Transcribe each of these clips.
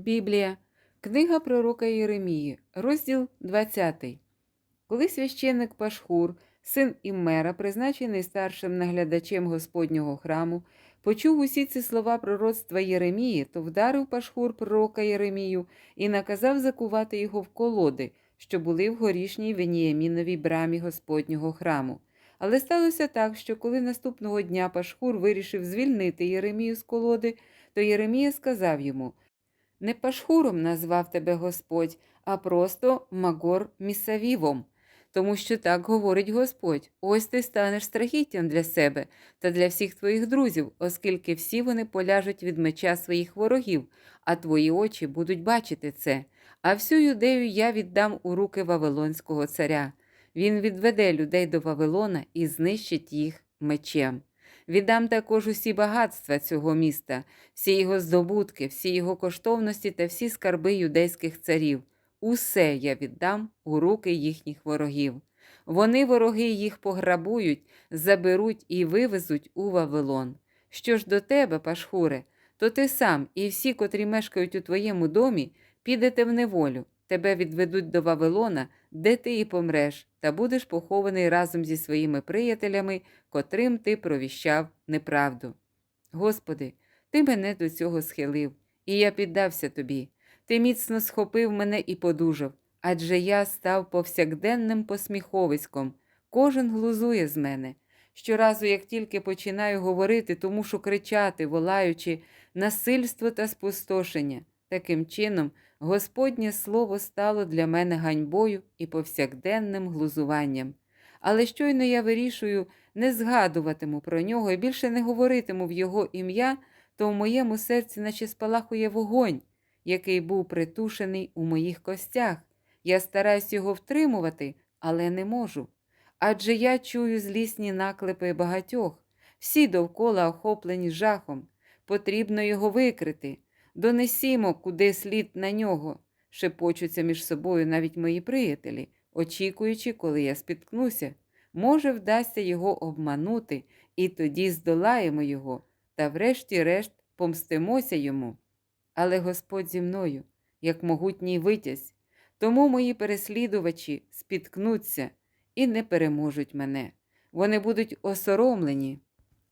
Біблія, книга пророка Єремії, розділ 20. Коли священник Пашхур, син Іммера, призначений старшим наглядачем Господнього храму, почув усі ці слова пророцтва Єремії, то вдарив Пашхур пророка Єремію і наказав закувати його в колоди, що були в горішній Веніяміновій брамі Господнього храму. Але сталося так, що коли наступного дня Пашхур вирішив звільнити Єремію з колоди, то Єремія сказав йому: Не Пашхуром назвав тебе Господь, а просто Магор Місавівом. Тому що так говорить Господь: ось ти станеш страхіттям для себе та для всіх твоїх друзів, оскільки всі вони поляжуть від меча своїх ворогів, а твої очі будуть бачити це. А всю юдею я віддам у руки Вавилонського царя. Він відведе людей до Вавилона і знищить їх мечем. Віддам також усі багатства цього міста, всі його здобутки, всі його коштовності та всі скарби юдейських царів. Усе я віддам у руки їхніх ворогів. Вони, вороги, їх пограбують, заберуть і вивезуть у Вавилон. Що ж до тебе, Пашхуре, то ти сам і всі, котрі мешкають у твоєму домі, підете в неволю, тебе відведуть до Вавилона, де ти і помреш, та будеш похований разом зі своїми приятелями, котрим ти провіщав неправду. Господи, ти мене до цього схилив, і я піддався тобі. Ти міцно схопив мене і подужав, адже я став повсякденним посміховиськом, кожен глузує з мене. Щоразу, як тільки починаю говорити, то мушу кричати, волаючи насильство та спустошення. Таким чином, Господнє слово стало для мене ганьбою і повсякденним глузуванням. Але щойно я вирішую, не згадуватиму про нього і більше не говоритиму в його ім'я, то в моєму серці наче спалахує вогонь, який був притушений у моїх костях. Я стараюсь його втримувати, але не можу. Адже я чую злісні наклепи багатьох, всі довкола охоплені жахом. Потрібно його викрити. Донесімо, куди слід на нього, шепочуться між собою навіть мої приятелі, очікуючи, коли я спіткнуся. Може, вдасться його обманути, і тоді здолаємо його, та врешті-решт помстимося йому. Але Господь зі мною, як могутній витязь, тому мої переслідувачі спіткнуться і не переможуть мене. Вони будуть осоромлені,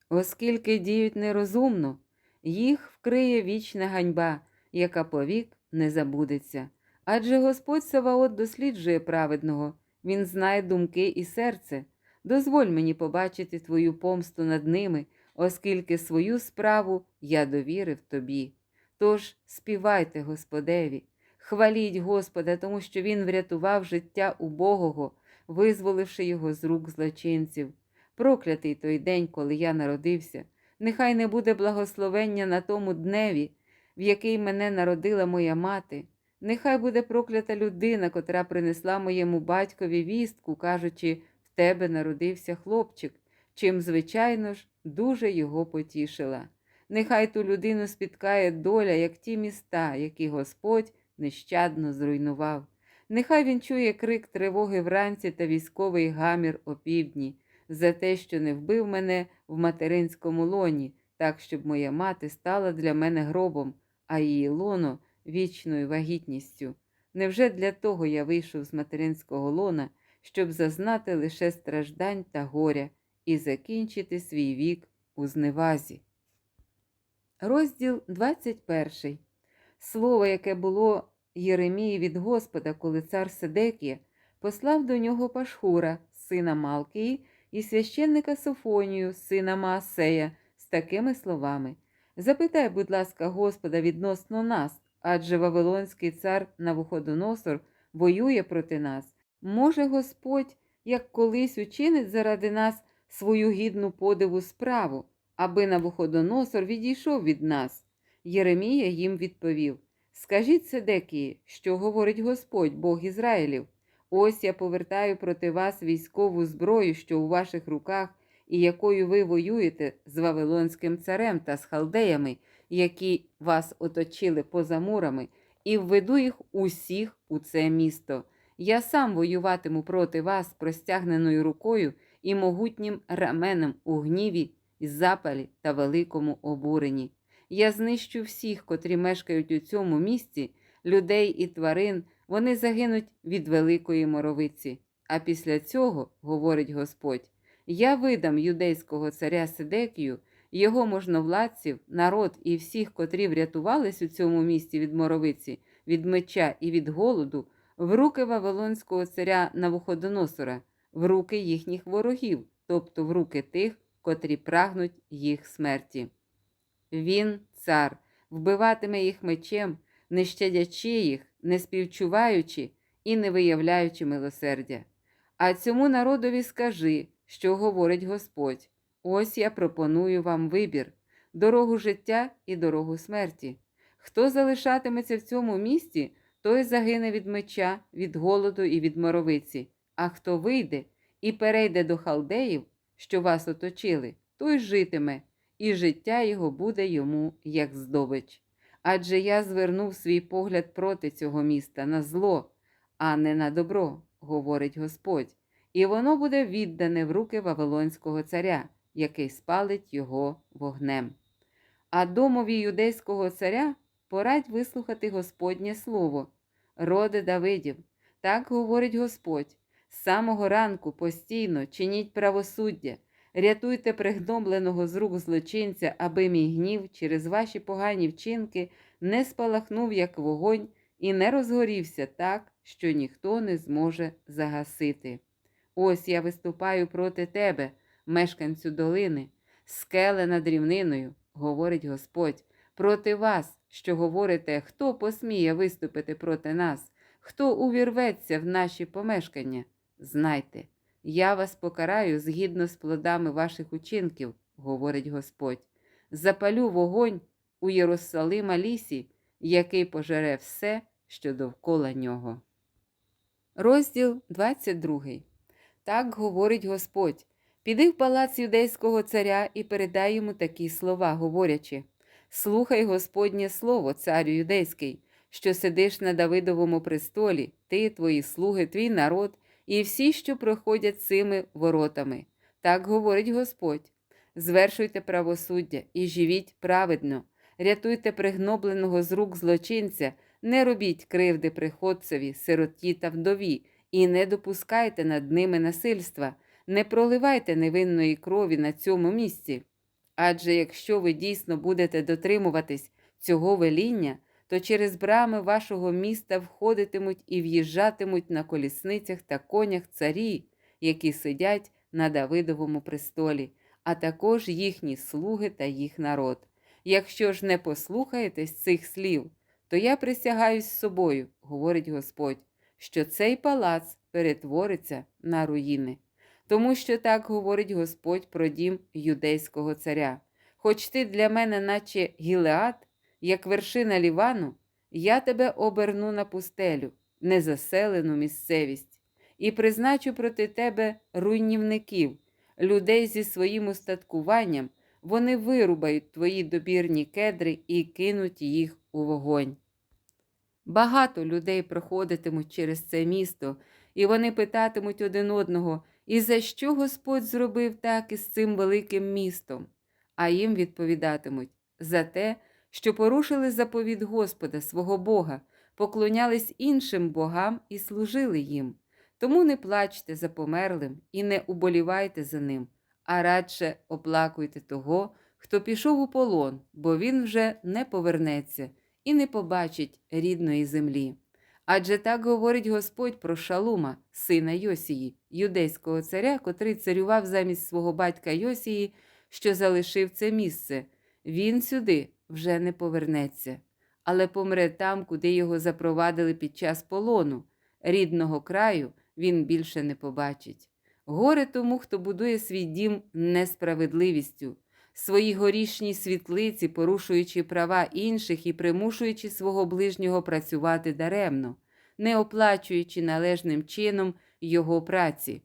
оскільки діють нерозумно, їх вкриє вічна ганьба, яка повік не забудеться. Адже Господь Саваот досліджує праведного, Він знає думки і серце. Дозволь мені побачити твою помсту над ними, оскільки свою справу я довірив тобі. Тож співайте Господеві, хваліть Господа, тому що Він врятував життя убогого, визволивши його з рук злочинців. Проклятий той день, коли я народився. Нехай не буде благословення на тому дневі, в який мене народила моя мати. Нехай буде проклята людина, котра принесла моєму батькові вістку, кажучи, в тебе народився хлопчик, чим, звичайно ж, дуже його потішила. Нехай ту людину спіткає доля, як ті міста, які Господь нещадно зруйнував. Нехай він чує крик тривоги вранці та військовий гамір опівдні за те, що не вбив мене в материнському лоні, так, щоб моя мати стала для мене гробом, а її лоно вічною вагітністю. Невже для того я вийшов з материнського лона, щоб зазнати лише страждань та горя і закінчити свій вік у зневазі? Розділ 21. Слово, яке було Єремії від Господа, коли цар Седекія послав до нього Пашхура, сина Малкії, і священника Софонію, сина Маасея, з такими словами: Запитай, будь ласка, Господа відносно нас, адже Вавилонський цар Навуходоносор воює проти нас. Може, Господь, як колись учинить заради нас свою гідну подиву справу, аби Навуходоносор відійшов від нас. Єремія їм відповів: Скажіть Седекії, що говорить Господь, Бог Ізраїлів. Ось я повертаю проти вас військову зброю, що у ваших руках, і якою ви воюєте з Вавилонським царем та з халдеями, які вас оточили поза мурами, і введу їх усіх у це місто. Я сам воюватиму проти вас простягненою рукою і могутнім раменем у гніві, запалі та великому обуренні. Я знищу всіх, котрі мешкають у цьому місті, людей і тварин, вони загинуть від великої моровиці. А після цього, говорить Господь, я видам юдейського царя Сидекію, його можновладців, народ і всіх, котрі врятувались у цьому місті від моровиці, від меча і від голоду, в руки Вавилонського царя Навуходоносора, в руки їхніх ворогів, тобто в руки тих, котрі прагнуть їх смерті. Він, цар, вбиватиме їх мечем, не щадячи їх, не співчуваючи і не виявляючи милосердя. А цьому народові скажи, що говорить Господь: ось я пропоную вам вибір, дорогу життя і дорогу смерті. Хто залишатиметься в цьому місті, той загине від меча, від голоду і від моровиці, а хто вийде і перейде до халдеїв, що вас оточили, той житиме, і життя його буде йому як здобич. Адже я звернув свій погляд проти цього міста на зло, а не на добро, говорить Господь, і воно буде віддане в руки Вавилонського царя, який спалить його вогнем. А домові юдейського царя порадь вислухати Господнє слово, роди Давидів, так говорить Господь. З самого ранку постійно чиніть правосуддя, рятуйте пригнобленого з рук злочинця, аби мій гнів через ваші погані вчинки не спалахнув, як вогонь, і не розгорівся так, що ніхто не зможе загасити. Ось я виступаю проти тебе, мешканцю долини, скеле над рівниною, говорить Господь, проти вас, що говорите, хто посміє виступити проти нас, хто увірветься в наші помешкання. Знайте, я вас покараю згідно з плодами ваших учинків, говорить Господь. Запалю вогонь у Єрусалима лісі, який пожере все, що довкола нього. Розділ 22. Так говорить Господь. Піди в палац юдейського царя і передай йому такі слова, говорячи: Слухай Господнє слово, царю юдейський, що сидиш на Давидовому престолі, ти, твої слуги, твій народ і всі, що проходять цими воротами. Так говорить Господь: звершуйте правосуддя і живіть праведно, рятуйте пригнобленого з рук злочинця, не робіть кривди приходцеві, сироті та вдові, і не допускайте над ними насильства, не проливайте невинної крові на цьому місці. Адже якщо ви дійсно будете дотримуватись цього веління, то через брами вашого міста входитимуть і в'їжджатимуть на колісницях та конях царі, які сидять на Давидовому престолі, а також їхні слуги та їх народ. Якщо ж не послухаєтесь цих слів, то я присягаюсь собою, говорить Господь, що цей палац перетвориться на руїни. Тому що так говорить Господь про дім юдейського царя. Хоч ти для мене, наче Гілеат, як вершина Лівану, я тебе оберну на пустелю, незаселену місцевість, і призначу проти тебе руйнівників, людей зі своїм устаткуванням, вони вирубають твої добірні кедри і кинуть їх у вогонь. Багато людей проходитимуть через це місто, і вони питатимуть один одного, і за що Господь зробив так із цим великим містом? А їм відповідатимуть за те, що порушили заповіт Господа свого Бога, поклонялись іншим богам і служили їм. Тому не плачте за померлим і не уболівайте за ним, а радше оплакуйте того, хто пішов у полон, бо він вже не повернеться і не побачить рідної землі. Адже так говорить Господь про Шалума, сина Йосії, юдейського царя, котрий царював замість свого батька Йосії, що залишив це місце. Він сюди вже не повернеться, але помре там, куди його запровадили під час полону. Рідного краю він більше не побачить. Горе тому, хто будує свій дім несправедливістю, свої горішні світлиці, порушуючи права інших і примушуючи свого ближнього працювати даремно, не оплачуючи належним чином його праці.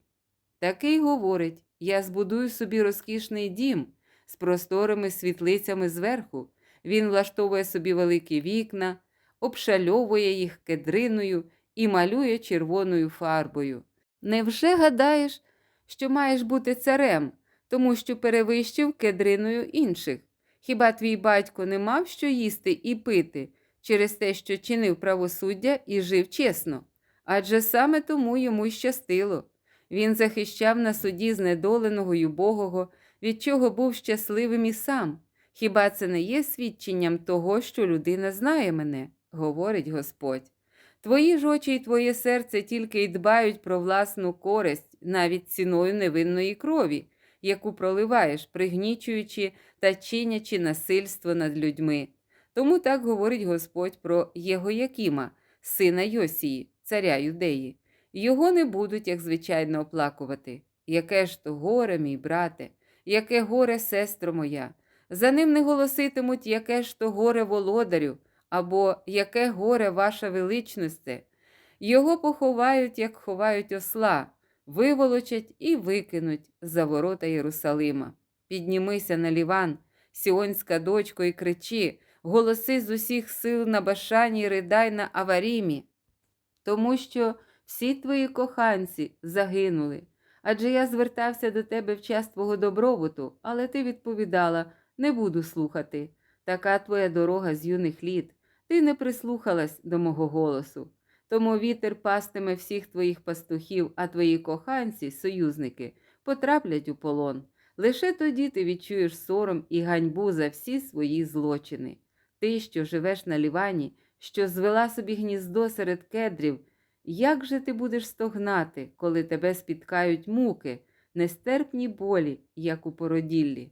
Такий говорить: я збудую собі розкішний дім з просторими світлицями зверху. Він влаштовує собі великі вікна, обшальовує їх кедриною і малює червоною фарбою. Невже гадаєш, що маєш бути царем, тому що перевищив кедриною інших? Хіба твій батько не мав що їсти і пити через те, що чинив правосуддя і жив чесно? Адже саме тому йому щастило. Він захищав на суді знедоленого й убогого, від чого був щасливим і сам. Хіба це не є свідченням того, що людина знає мене, говорить Господь. Твої ж очі й твоє серце тільки й дбають про власну користь, навіть ціною невинної крові, яку проливаєш, пригнічуючи та чинячи насильство над людьми. Тому так говорить Господь про Єгоякіма, сина Йосії, царя Юдеї. Його не будуть, як звичайно, оплакувати. Яке ж то горе, мій брате, яке горе, сестро моя. За ним не голоситимуть, яке ж то горе володарю, або яке горе ваша величносте. Його поховають, як ховають осла, виволочать і викинуть за ворота Єрусалима. Піднімися на ліван, сіонська дочко, і кричи, голоси з усіх сил на башані, ридай на аварімі, тому що всі твої коханці загинули. Адже я звертався до тебе в час твого добробуту, але ти відповідала не буду слухати. Така твоя дорога з юних літ. Ти не прислухалась до мого голосу. Тому вітер пастиме всіх твоїх пастухів, а твої коханці, союзники, потраплять у полон. Лише тоді ти відчуєш сором і ганьбу за всі свої злочини. Ти, що живеш на лівані, що звела собі гніздо серед кедрів, як же ти будеш стогнати, коли тебе спіткають муки, нестерпні болі, як у породіллі?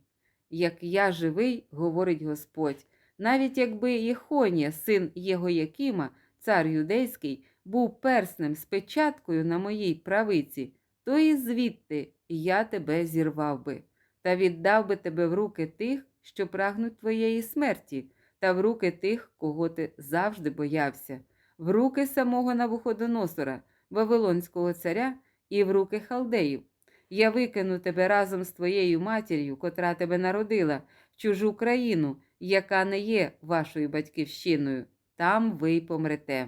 Як я живий, говорить Господь, навіть якби Єхонія, син Єгоякіма, цар юдейський, був перснем з печаткою на моїй правиці, то і звідти я тебе зірвав би, та віддав би тебе в руки тих, що прагнуть твоєї смерті, та в руки тих, кого ти завжди боявся, в руки самого Навуходоносора, Вавилонського царя, і в руки халдеїв. Я викину тебе разом з твоєю матір'ю, котра тебе народила, в чужу країну, яка не є вашою батьківщиною. Там ви й помрете.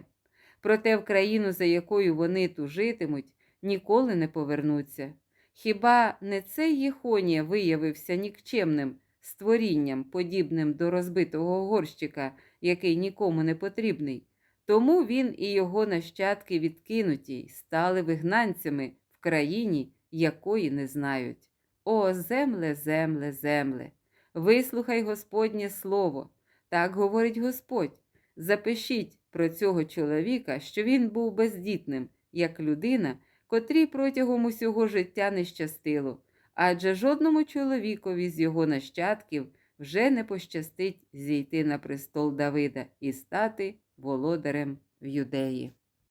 Проте в країну, за якою вони тужитимуть, ніколи не повернуться. Хіба не цей Єхонія виявився нікчемним створінням, подібним до розбитого горщика, який нікому не потрібний? Тому він і його нащадки відкинуті стали вигнанцями в країні, якої не знають. О, земле, земле, земле! Вислухай Господнє слово. Так говорить Господь. Запишіть про цього чоловіка, що він був бездітним, як людина, котрій протягом усього життя не щастило, адже жодному чоловікові з його нащадків вже не пощастить зійти на престол Давида і стати володарем в юдеї.